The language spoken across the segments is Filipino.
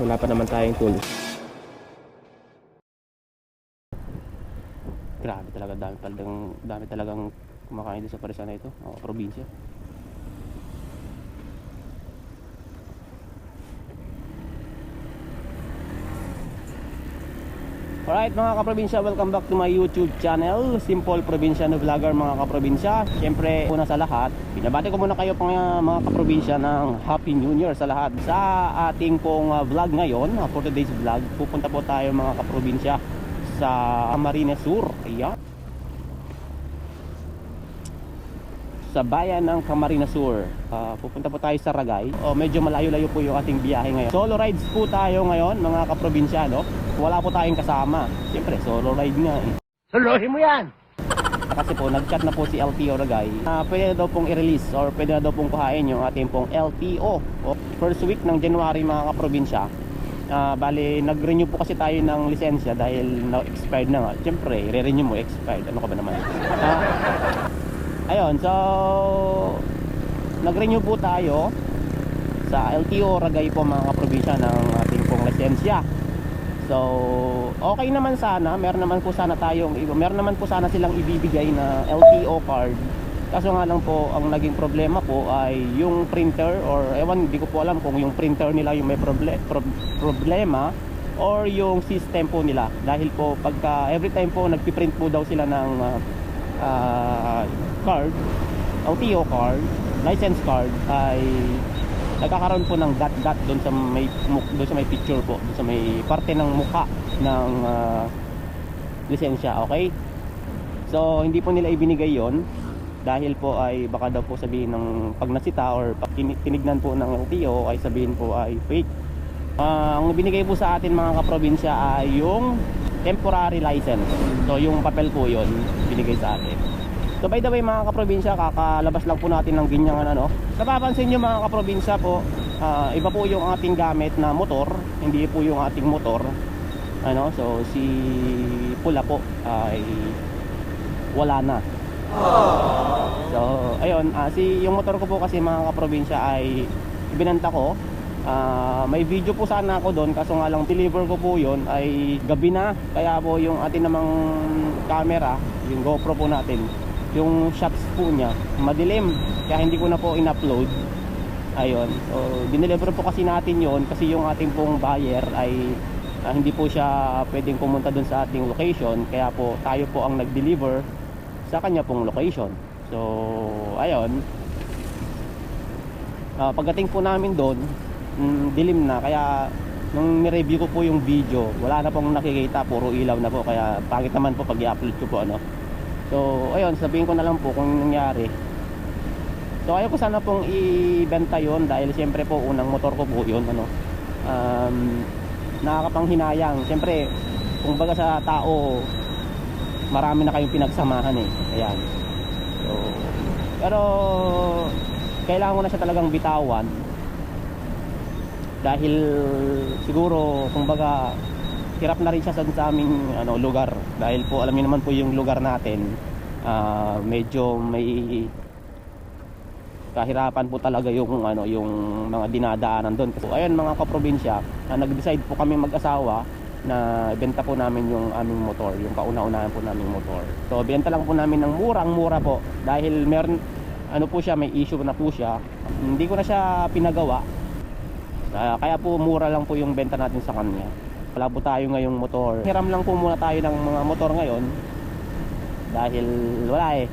Wala pa naman tayong tools. Grabe talaga, dami talagang, dami talagang kumakain dito sa Parisa na ito, o probinsya. Alright mga kaprobinsya, welcome back to my YouTube channel Simple Provinciano Vlogger mga kaprobinsya. Siyempre, una sa lahat Binabati ko muna kayo mga, mga kaprobinsya ng Happy New Year sa lahat. Sa ating pong uh, vlog ngayon, uh, for today's vlog Pupunta po tayo mga kaprobinsya sa Camarines Sur. Ayan sa bayan ng Camarines Sur. Ah, pupunta po tayo sa Ragay. O medyo malayo-layo po yung ating biyahe ngayon. Solo rides po tayo ngayon, mga kaprobinsyano. Wala po tayong kasama. Siyempre, solo ride nga eh. Suluhin mo yan! Kasi po, nag-chat na po si LTO Ragay. Ah, pwede na daw pong i-release or pwede na daw pong kuhain yung ating pong LTO. O, first week ng January mga kaprobinsya. Ah, bali, nag-renew po kasi tayo ng lisensya dahil na-expired na nga. Siyempre, re-renew mo, expired. Ano ka ba naman? Ah, ayun, so nag-renew po tayo sa LTO Ragay po mga kaprobinsya ng ating pong lisensya. So, okay naman sana, meron naman po sana tayong meron naman po sana silang ibibigay na LTO card. Kaso nga lang po, ang naging problema po ay yung printer or ewan, hindi ko po alam kung yung printer nila yung may proble- pro- problema or yung system po nila. Dahil po pagka every time po nagpiprint po daw sila ng ah, ah, card, LTO card, license card ay nagkakaroon po ng dot dot doon sa may doon sa may picture po, doon sa may parte ng mukha ng ah, lisensya, okay? So hindi po nila ibinigay 'yon dahil po ay baka daw po sabihin ng pag nasita or pag tin- tinignan po ng LTO ay sabihin po ay fake. Ah, ang binigay po sa atin mga kaprobinsya ay yung temporary license. So yung papel po 'yon binigay sa atin. So by the way mga kaprobinsya, kakalabas lang po natin ng Binyangan ano. Napapansin nyo mga kaprobinsya po, ah, iba po yung ating gamit na motor, hindi po yung ating motor. Ano, so si Pula po ay wala na. So, ayun, ah, si yung motor ko po kasi mga kaprobinsya ay ibinenta ko. Ah, may video po sana ako doon kaso nga lang deliver ko po 'yon ay gabi na. Kaya po yung atin namang camera, yung GoPro po natin, yung shots po niya madilim. Kaya hindi ko na po in-upload. Ayun. So, dineliver po kasi natin 'yon kasi yung ating pong buyer ay ah, hindi po siya pwedeng pumunta doon sa ating location kaya po tayo po ang nag-deliver sa kanya pong location. So, ayun. Ah, pagdating po namin doon, mm, dilim na kaya nung ni-review ko po yung video, wala na pong nakikita, puro ilaw na po kaya pangit naman po pag i-upload ko po ano. So, ayun, sabihin ko na lang po kung nangyari. So, ayaw ko sana pong ibenta yon dahil siyempre po unang motor ko po yun ano. Um, nakakapanghinayang. Siyempre, kung baga sa tao, marami na kayong pinagsamahan eh. Ayan. So, pero kailangan ko na siya talagang bitawan dahil siguro kumbaga hirap na rin siya sa, sa aming ano, lugar dahil po alam niyo naman po yung lugar natin ah, medyo may kahirapan po talaga yung ano yung mga dinadaanan doon. So ayun mga kaprobinsya, na nag-decide po kami mag-asawa na benta po namin yung aming motor, yung kauna-unahan po naming motor. So benta lang po namin ng murang-mura po dahil meron ano po siya, may issue na po siya. Hindi ko na siya pinagawa. Ah, kaya po mura lang po yung benta natin sa kanya. Wala po tayo ngayong motor. Hiram lang po muna tayo ng mga motor ngayon dahil wala eh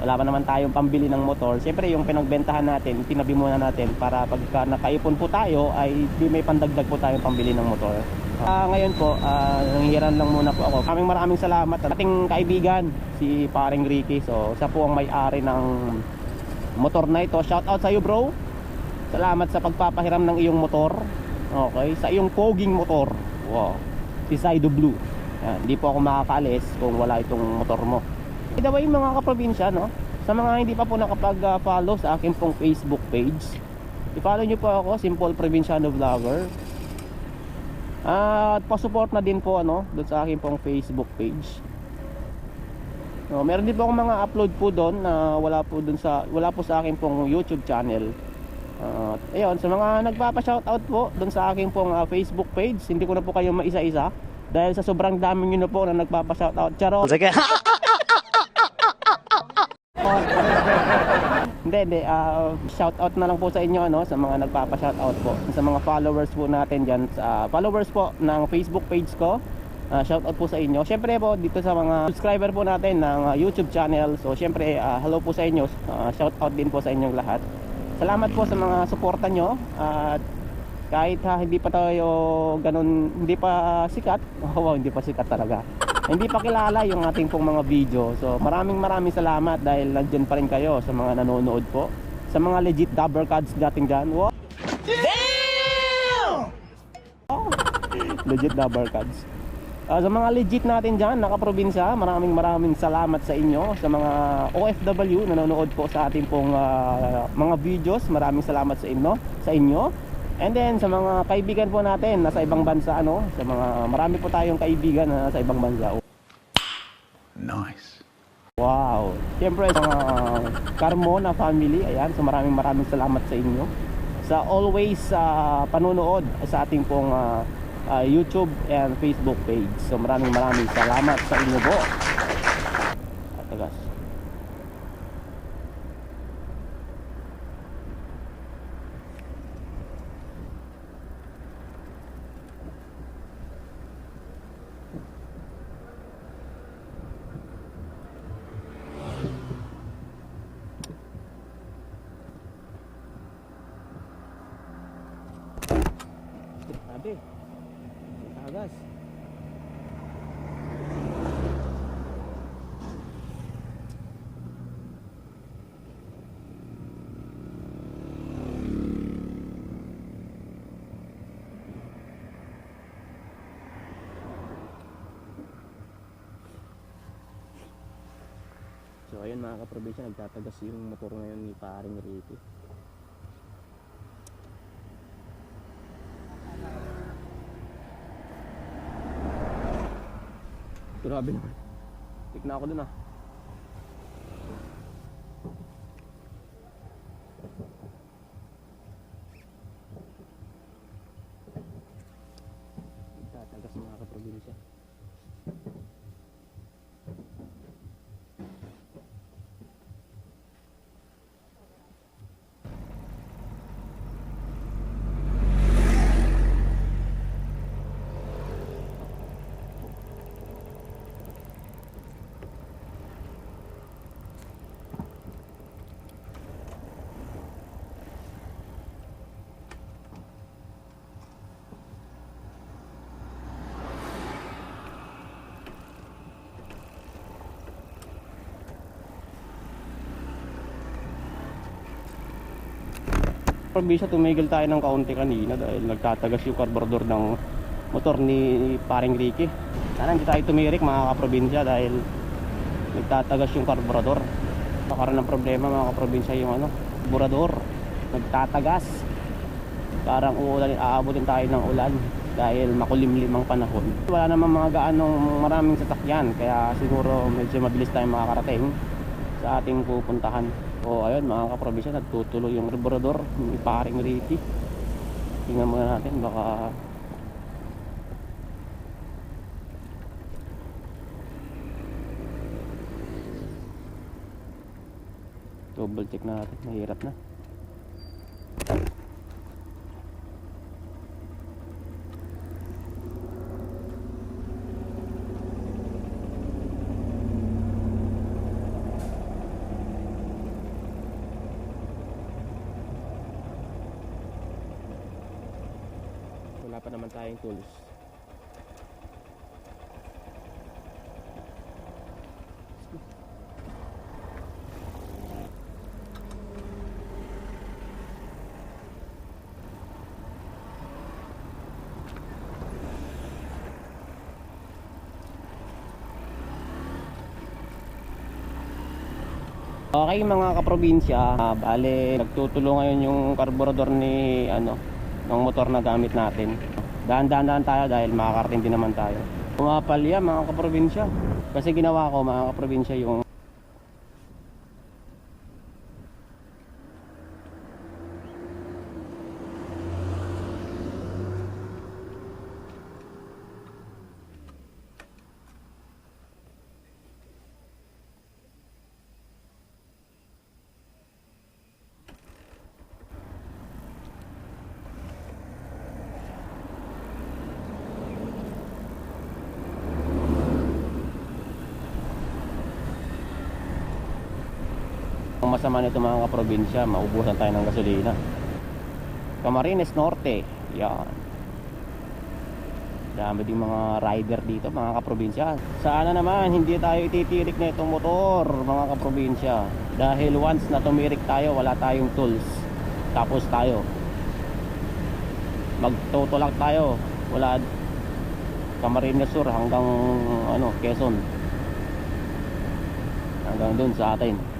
wala pa naman tayong pambili ng motor. Siyempre yung pinagbentahan natin, tinabi muna natin para pagka nakaipon po tayo ay di may pandagdag po tayong pambili ng motor. Ah, ngayon po, uh, nanghihiran lang muna po ako. Kaming maraming salamat sa ating kaibigan, si paring Ricky. So, siya po ang may-ari ng motor na ito. Shout out sa iyo bro. Salamat sa pagpapahiram ng iyong motor. Okay, sa iyong poging motor. Wow. Si Saido Blue. Yan, hindi po ako makakaalis kung wala itong motor mo. By the way mga kaprobinsya no Sa mga hindi pa po nakapag-follow sa akin pong Facebook page I-follow nyo po ako Simple Provinciano Vlogger At pa-support na din po ano doon sa akin pong Facebook page no, Meron din po akong mga upload po doon na wala po doon sa wala po sa akin pong YouTube channel Uh, ayun, sa mga nagpapa-shoutout po doon sa aking pong ah, Facebook page, hindi ko na po kayo maisa-isa dahil sa sobrang dami nyo na po na nagpapa-shoutout. Charot! Sige. Hindi, hindi. Uh, shout out na lang po sa inyo ano, sa mga nagpapa-shout out po. Sa mga followers po natin diyan, sa followers po ng Facebook page ko. Uh, shout out po sa inyo. Syempre po dito sa mga subscriber po natin ng uh, YouTube channel. So syempre uh, hello po sa inyo. Uh, shout out din po sa inyong lahat. Salamat po sa mga suporta nyo at kahit ha, hindi pa tayo ganun, hindi pa sikat. Oh, wow, hindi pa sikat talaga hindi pa kilala yung ating pong mga video. So maraming maraming salamat dahil nandiyan pa rin kayo sa mga nanonood po. Sa mga legit dabber cards dating dyan. Wow! Damn! Oh, legit dabber cards. Ah, sa mga legit natin dyan, nakaprobinsya, maraming maraming salamat sa inyo. Sa mga OFW nanonood po sa ating pong ah, mga videos, maraming salamat sa inyo. Sa inyo. And then sa mga kaibigan po natin nasa ibang bansa ano, sa mga marami po tayong kaibigan na nasa ibang bansa. Nice. Wow. Siyempre sa mga Carmona family, ayan, so maraming maraming salamat sa inyo. Sa always sa panunood sa ating pong ah, ah, YouTube and Facebook page. So maraming maraming salamat sa inyo po. Ayun mga kaprobinsya, nagtatagas yung motor ngayon ni paring Ricky. Grabe naman. Tik na ako dun ah. Tatagas mga kaprobinsya. Probinsya tumigil tayo ng kaunti kanina dahil nagtatagas yung carburetor ng motor ni paring Ricky. Sana hindi tayo tumirik mga kaprobinsya dahil nagtatagas yung carburetor nakaroon ng problema mga kaprobinsya yung ano carburetor nagtatagas. Parang uulan aabutin tayo ng ulan dahil makulimlim ang panahon. Wala naman mga gaanong maraming sasakyan kaya siguro medyo mabilis tayo makakarating sa ating pupuntahan o ayun mga kaprobinsya nagtutuloy yung carburetor ni paring Ricky. Tingnan muna natin baka double check natin mahirap na naman tayong tools Okay mga kaprobinsya, ah, bale nagtutulo ngayon yung carburetor ni ano ng motor na gamit natin. Dahan-dahan tayo dahil makakarating din naman tayo. Pumapal yan mga kaprobinsya. Kasi ginawa ko mga kaprobinsya yung ang masama nito mga kaprobinsya, maubusan tayo ng gasolina. Camarines Norte, yan. Dami ding mga rider dito mga kaprobinsya. Sana naman hindi tayo ititirik na itong motor mga kaprobinsya. Dahil once na tumirik tayo, wala tayong tools. Tapos tayo. Magtutulak tayo. Wala Camarines Sur hanggang ano, Quezon. Hanggang dun sa atin.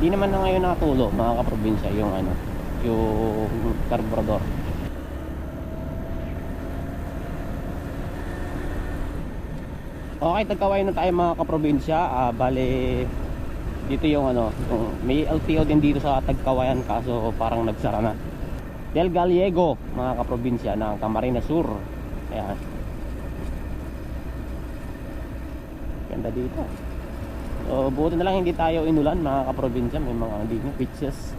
Hindi naman na ngayon nakatulo mga kaprobinsya yung ano, yung carburetor. Okay, tagkaway na tayo mga kaprobinsya. Ah, bale dito yung ano, yung, may LTO din dito sa Tagkawayan kaso parang nagsara na. Del Gallego, mga kaprobinsya ng Camarines Sur. Ayan. Ganda dito. So, buti na lang hindi tayo inulan mga kaprobinsya. May mga hindi pitches.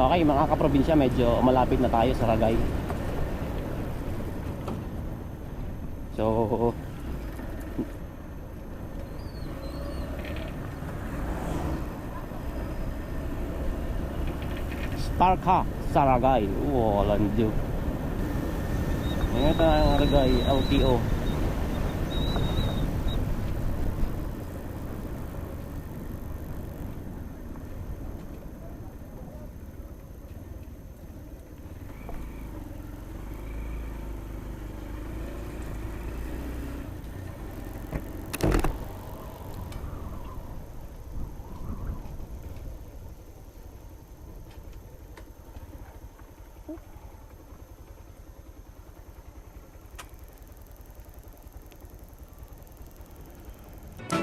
Okay mga kaprobinsya, medyo malapit na tayo sa Ragay. So, Starka sa Ragay. Oo, landio. Ngayon ang Ragay, LTO.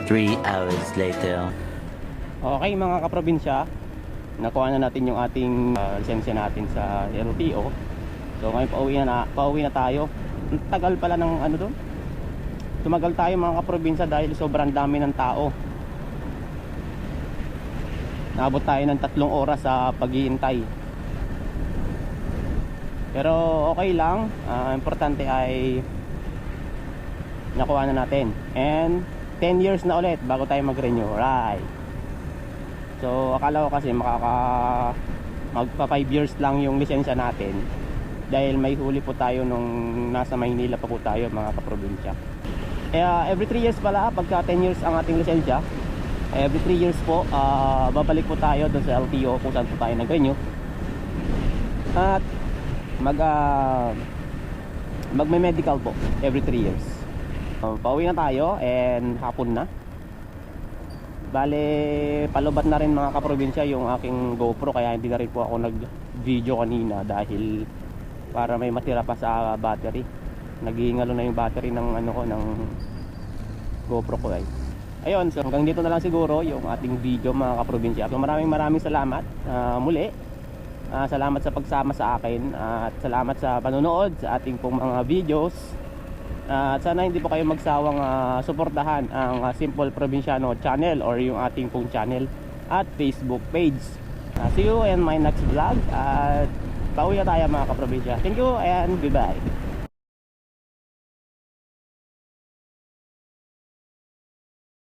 Three hours later. Okay mga kaprobinsya, nakuha na natin yung ating uh, lisensya natin sa LTO. So ngayon pauwi na, pauwi na tayo. Ang tagal pala ng ano doon. Tumagal tayo mga kaprobinsya dahil sobrang dami ng tao. Naabot tayo ng tatlong oras sa paghihintay. Pero okay lang, Ah, importante ay nakuha na natin. And 10 years na ulit bago tayo mag-renew. Right. So akala ko kasi makaka magpa 5 years lang yung lisensya natin dahil may huli po tayo nung nasa Maynila pa po tayo mga kaprobinsya. Kaya every 3 years pala pagka 10 years ang ating lisensya, every 3 years po ah, babalik po tayo doon sa LTO kung saan po tayo nag-renew. At mag uh, magme-medical po every 3 years. Uh, pauwi na tayo and hapon na. Bale, palubat na rin mga kaprobinsya yung aking GoPro kaya hindi na rin po ako nag-video kanina dahil para may matira pa sa battery. Naghihingalo na yung battery ng ano ko ng GoPro ko ay. Ayun, so hanggang dito na lang siguro yung ating video mga kaprobinsya. So maraming maraming salamat ah, muli. Ah, salamat sa pagsama sa akin at salamat sa panonood sa ating pong mga videos. Ah, at sana hindi po kayo magsawang ah, suportahan ang ah, Simple Provinciano channel or yung ating pong channel at Facebook page. Ah, see you in my next vlog at pauwi na tayo mga kaprobinsya. Thank you and goodbye.